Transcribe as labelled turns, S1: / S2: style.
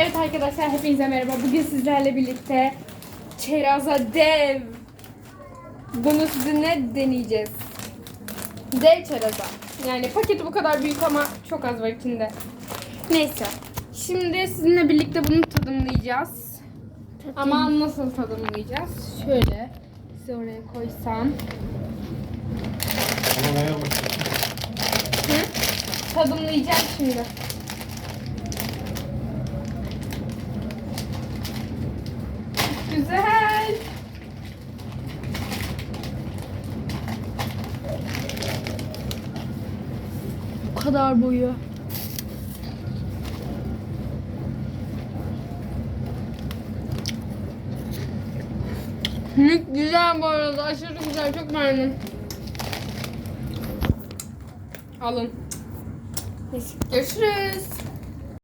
S1: Evet arkadaşlar hepinize merhaba. Bugün sizlerle birlikte Çeraza Dev. Bunu sizinle deneyeceğiz. Dev Çeraza. Yani paketi bu kadar büyük ama çok az var içinde. Neyse. Şimdi sizinle birlikte bunu tadımlayacağız. Ama nasıl tadımlayacağız? Şöyle size oraya koysam. Tadımlayacağım şimdi. Güzel. Bu kadar boyu. Mük güzel bu arada. Aşırı güzel. Çok beğendim. Alın. Görüşürüz.